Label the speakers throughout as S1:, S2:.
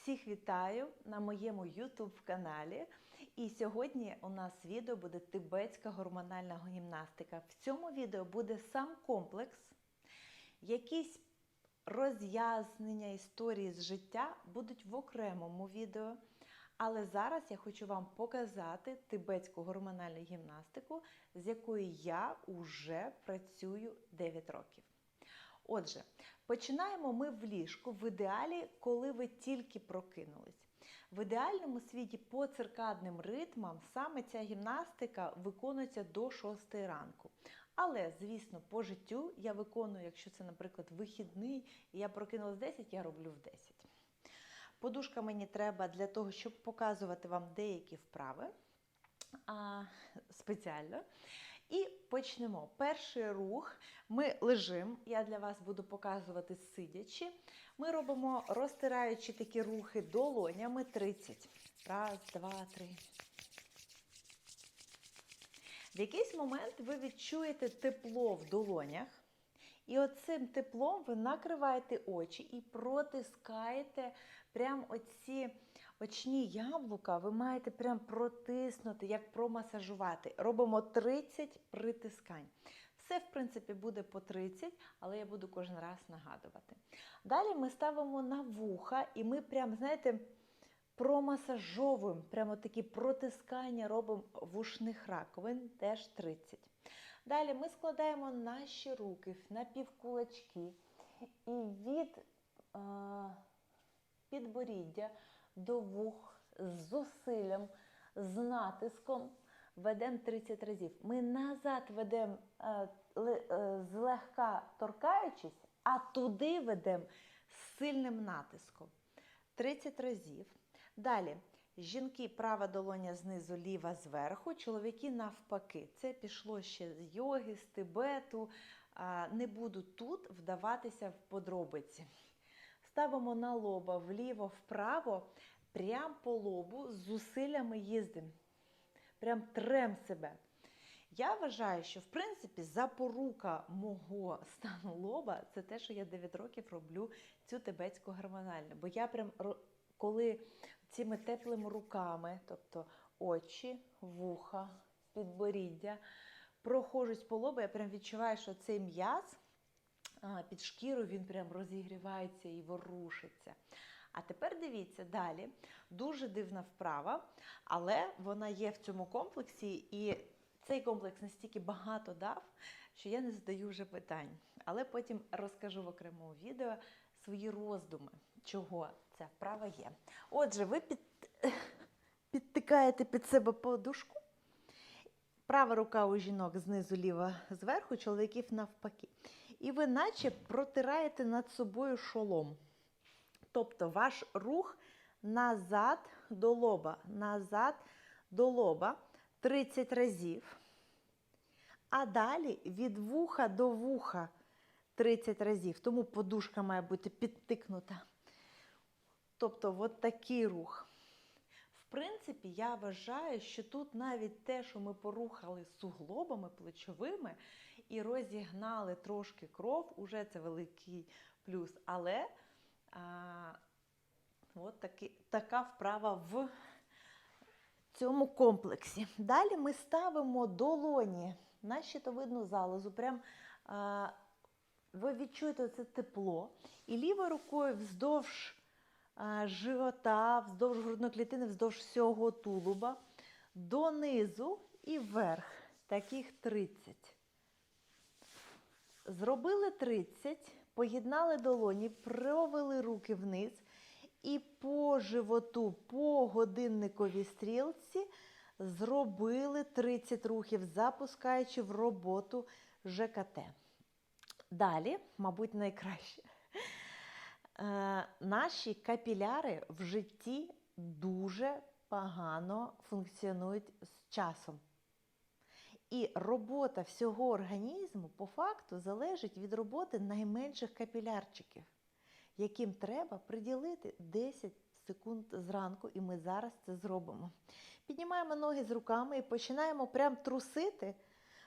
S1: Всіх вітаю на моєму YouTube каналі. І сьогодні у нас відео буде тибетська гормональна гімнастика. В цьому відео буде сам комплекс, якісь роз'яснення історії з життя будуть в окремому відео. Але зараз я хочу вам показати тибетську гормональну гімнастику, з якою я вже працюю 9 років. Отже, починаємо ми в ліжку, в ідеалі, коли ви тільки прокинулись. В ідеальному світі по циркадним ритмам саме ця гімнастика виконується до 6 ранку. Але, звісно, по життю я виконую, якщо це, наприклад, вихідний, і я прокинулась в 10, я роблю в 10. Подушка мені треба для того, щоб показувати вам деякі вправи а, спеціально. І почнемо. Перший рух. Ми лежимо, я для вас буду показувати сидячи. Ми робимо розтираючи такі рухи долонями 30. Раз, два, три. В якийсь момент ви відчуєте тепло в долонях. І оцим теплом ви накриваєте очі і протискаєте прям оці очні яблука, ви маєте прям протиснути, як промасажувати. Робимо 30 притискань. Все, в принципі, буде по 30, але я буду кожен раз нагадувати. Далі ми ставимо на вуха, і ми прям, знаєте, промасажовуємо, прямо такі протискання робимо вушних раковин, теж 30. Далі ми складаємо наші руки на півкулачки і від е, підборіддя до вух з зусиллям, з натиском ведемо 30 разів. Ми назад ведемо е, е, злегка торкаючись, а туди ведемо з сильним натиском. 30 разів. Далі. Жінки права долоня знизу, ліва зверху, чоловіки навпаки. Це пішло ще з йоги, з Тибету. Не буду тут вдаватися в подробиці. Ставимо на лоба вліво-вправо, прямо по лобу з зусиллями їздимо. Прям трем себе. Я вважаю, що в принципі запорука мого стану лоба це те, що я 9 років роблю цю тибетську гормональну. Бо я прям коли цими теплими руками, тобто очі, вуха, підборіддя, проходжусь по лобу, я прям відчуваю, що цей м'яз під шкірою він прям розігрівається і ворушиться. А тепер дивіться далі. Дуже дивна вправа, але вона є в цьому комплексі, і цей комплекс настільки багато дав, що я не задаю вже питань. Але потім розкажу в окремому відео свої роздуми, чого ця вправа є. Отже, ви під... підтикаєте під себе подушку. Права рука у жінок знизу, ліва зверху, чоловіків навпаки. І ви наче протираєте над собою шолом. Тобто ваш рух назад до лоба, назад до лоба 30 разів. А далі від вуха до вуха 30 разів. Тому подушка має бути підтикнута. Тобто, от такий рух. В принципі, я вважаю, що тут навіть те, що ми порухали суглобами плечовими і розігнали трошки кров, уже це великий плюс. Але а, от таки, така вправа в цьому комплексі. Далі ми ставимо долоні на щитовидну залозу. Прям а, ви відчуєте це тепло. І лівою рукою вздовж а, живота, вздовж грудної клітини, вздовж всього тулуба, донизу і вверх. Таких 30. Зробили 30, поєднали долоні, провели руки вниз. І по животу, по годинниковій стрілці зробили 30 рухів, запускаючи в роботу ЖКТ. Далі, мабуть, найкраще. Е, наші капіляри в житті дуже погано функціонують з часом. І робота всього організму по факту залежить від роботи найменших капілярчиків, яким треба приділити 10 секунд зранку, і ми зараз це зробимо. Піднімаємо ноги з руками і починаємо прям трусити,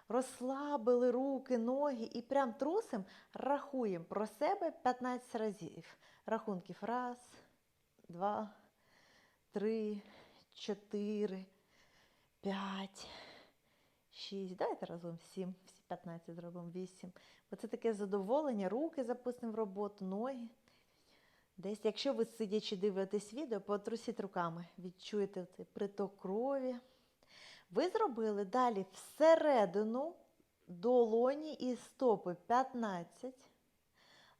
S1: розслабили руки, ноги і прям трусим, рахуємо про себе 15 разів. Рахунків раз, два, три, чотири, п'ять, шість. Давайте разом сім, всі 15 зробимо вісім. Бо це таке задоволення, руки запустимо в роботу, ноги. Десь, якщо ви сидячи дивитесь відео, потрусіть руками, відчуєте цей приток крові. Ви зробили далі всередину долоні і стопи 15,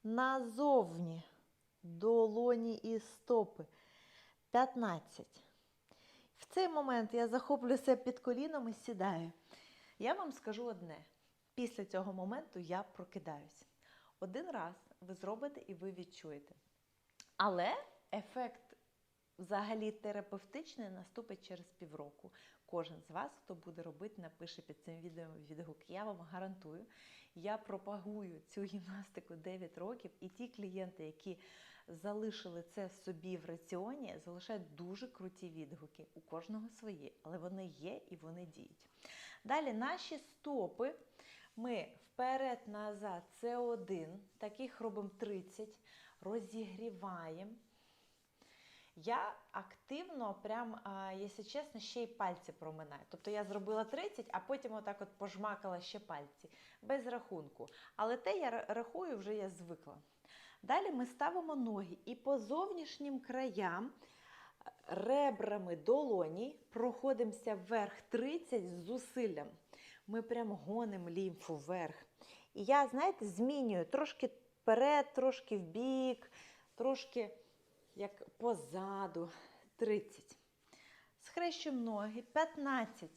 S1: назовні долоні і стопи 15. В цей момент я захоплююся під коліном і сідаю. Я вам скажу одне: після цього моменту я прокидаюсь. Один раз ви зробите і ви відчуєте. Але ефект взагалі терапевтичний наступить через півроку. Кожен з вас, хто буде робити, напише під цим відео відгук. Я вам гарантую, я пропагую цю гімнастику 9 років, і ті клієнти, які залишили це собі в раціоні, залишають дуже круті відгуки. У кожного свої, але вони є і вони діють. Далі наші стопи. Ми вперед-назад, це один, таких робимо 30, розігріваємо. Я активно, прям, якщо чесно, ще й пальці проминаю. Тобто я зробила 30, а потім отак от пожмакала ще пальці, без рахунку. Але те я рахую, вже я звикла. Далі ми ставимо ноги і по зовнішнім краям ребрами долоні проходимося вверх 30 з зусиллям. Ми прям гонимо лімфу вверх. І я, знаєте, змінюю трошки вперед, трошки вбік, трошки як позаду 30. Схрещуємо ноги 15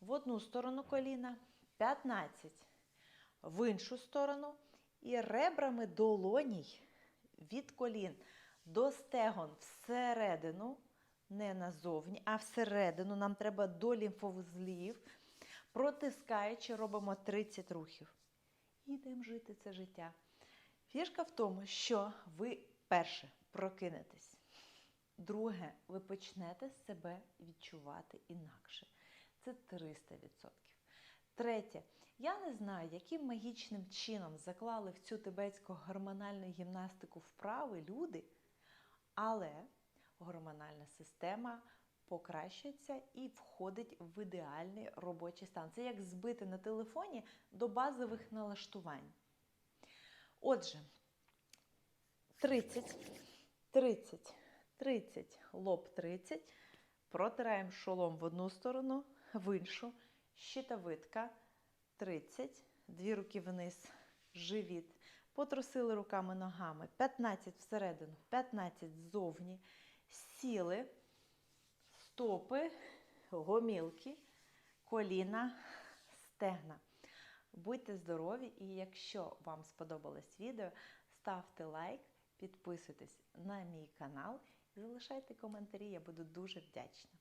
S1: в одну сторону коліна, 15 в іншу сторону. І ребрами долоній від колін до стегон всередину, не назовні, а всередину. Нам треба до лімфовузлів. Протискаючи, робимо 30 рухів. І йдемо жити це життя. Фішка в тому, що ви перше прокинетесь. Друге, ви почнете себе відчувати інакше. Це 300%. Третє, я не знаю, яким магічним чином заклали в цю тибетську гормональну гімнастику вправи люди, але гормональна система покращується і входить в ідеальний робочий стан. Це як збити на телефоні до базових налаштувань. Отже, 30, 30, 30, лоб 30. Протираємо шолом в одну сторону, в іншу. Щитовидка 30, дві руки вниз, живіт. Потрусили руками ногами. 15 всередину, 15 ззовні. Сіли, стопи, гомілки, коліна, стегна. Будьте здорові! І якщо вам сподобалось відео, ставте лайк, підписуйтесь на мій канал і залишайте коментарі. Я буду дуже вдячна.